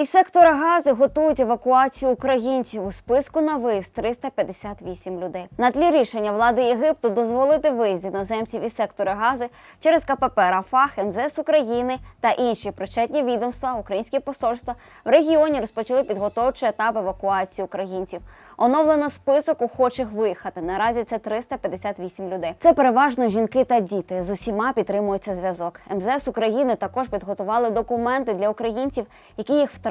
Із сектора Гази готують евакуацію українців. У списку на виїзд 358 людей. На тлі рішення влади Єгипту дозволити виїзд іноземців із сектора Гази через КПП Рафах, МЗС України та інші причетні відомства, українські посольства в регіоні розпочали підготовчий етап евакуації українців. Оновлено список охочих виїхати. Наразі це 358 людей. Це переважно жінки та діти. З усіма підтримується зв'язок. МЗС України також підготували документи для українців, які їх втратили.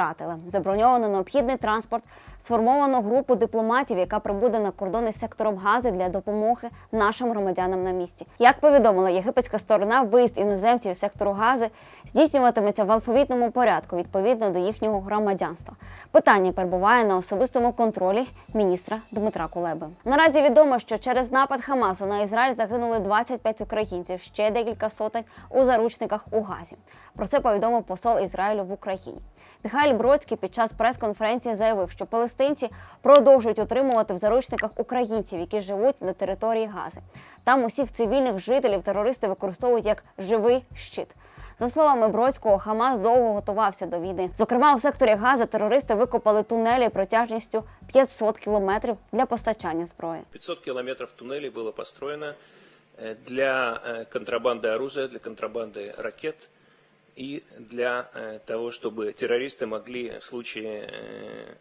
Заброньовано необхідний транспорт, сформовано групу дипломатів, яка прибуде на кордони з сектором Гази для допомоги нашим громадянам на місці. Як повідомила єгипетська сторона, виїзд іноземців сектору Гази здійснюватиметься в алфавітному порядку відповідно до їхнього громадянства. Питання перебуває на особистому контролі міністра Дмитра Кулеби. Наразі відомо, що через напад Хамасу на Ізраїль загинули 25 українців, ще декілька сотень у заручниках у Газі. Про це повідомив посол Ізраїлю в Україні. Михайль Бродський під час прес-конференції заявив, що палестинці продовжують утримувати в заручниках українців, які живуть на території Гази. Там усіх цивільних жителів терористи використовують як живий щит. За словами Бродського, Хамас довго готувався до війни. Зокрема, у секторі Газа терористи викопали тунелі протяжністю 500 кілометрів для постачання зброї. 500 километров туннелей было построено э, для э, контрабанды оружия, для контрабанды ракет И для э, того, чтобы террористы могли в случае, э,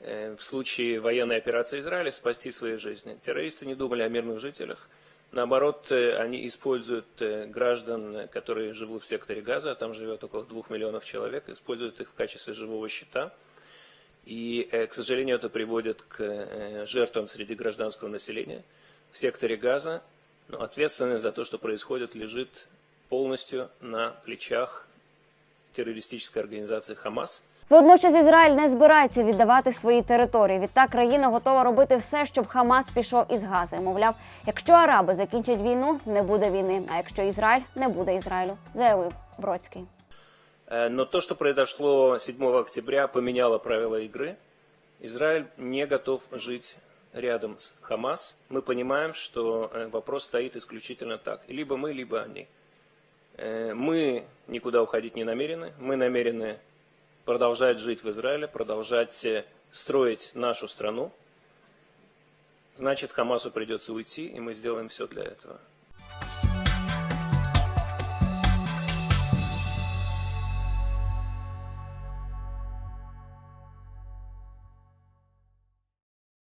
э, в случае военной операции Израиля спасти свои жизни. Террористы не думали о мирных жителях. Наоборот, они используют граждан, которые живут в секторе Газа, там живет около двух миллионов человек, используют их в качестве живого щита. И, к сожалению, это приводит к жертвам среди гражданского населения в секторе Газа. Но ответственность за то, что происходит, лежит полностью на плечах террористической организации Хамас. Водночас Ізраїль не збирається віддавати свої території. Відтак країна готова робити все, щоб Хамас пішов із Гази. Мовляв, якщо араби закінчать війну, не буде війни. А якщо Ізраїль не буде Ізраїлю, заявив Бродський. Э, Но то, что произошло 7 октября, поменяло правила игры. Израиль не готов жить рядом с Хамас. Мы понимаем, что э, вопрос стоит исключительно так. Либо мы, либо они. Э, Мы никуда уходить не намерены. Мы намерены продолжать жить в Израиле, продолжать э, строить нашу страну. Значит, Хамасу придется уйти, и мы сделаем все для этого.